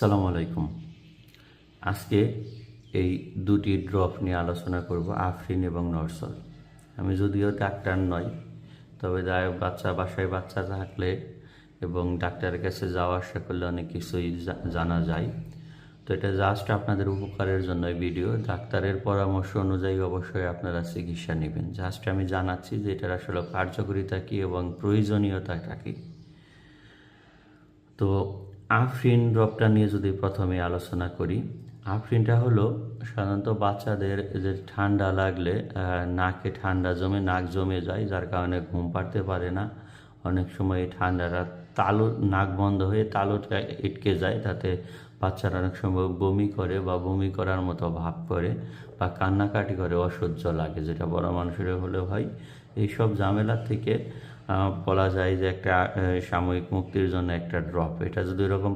আসসালামু আলাইকুম। আজকে এই দুটি ড্রপ নিয়ে আলোচনা করব, আফরিন এবং নরসল। আমি যদিও ডাক্তার নই, তবে বাচ্চা বাসায় বাচ্চা থাকলে এবং ডাক্তারের কাছে যাওয়া আসা করলে অনেক কিছুই জানা যায়। তো এটা জাস্ট আপনাদের উপকারের জন্য ভিডিও ডাক্তারের পরামর্শ অনুযায়ী অবশ্যই আপনারা চিকিৎসা নেবেন। জাস্ট আমি জানাচ্ছি যে এটার আসলে কার্যকারিতা কী এবং প্রয়োজনীয়তাটা কী। তো আফরিন ড্রপটা নিয়ে যদি প্রথমে আলোচনা করি, আফরিনটা হলো সাধারণত বাচ্চাদের যে ঠান্ডা লাগলে নাকে ঠান্ডা জমে, নাক জমে যায়, যার কারণে ঘুম পাড়তে পারে না। অনেক সময় ঠান্ডাটা তালু, নাক বন্ধ হয়ে তালুটা ইটকে যায়, তাতে বাচ্চারা অনেক সময় বমি করে বা বমি করার মতো ভাব করে বা কান্নাকাটি করে, অসহ্য লাগে, যেটা বড় মানুষের হলেও হয়। এইসব ঝামেলা থেকে বলা যায় যে একটা সাময়িক মুক্তির জন্য একটা ড্রপ এটা যদি এরকম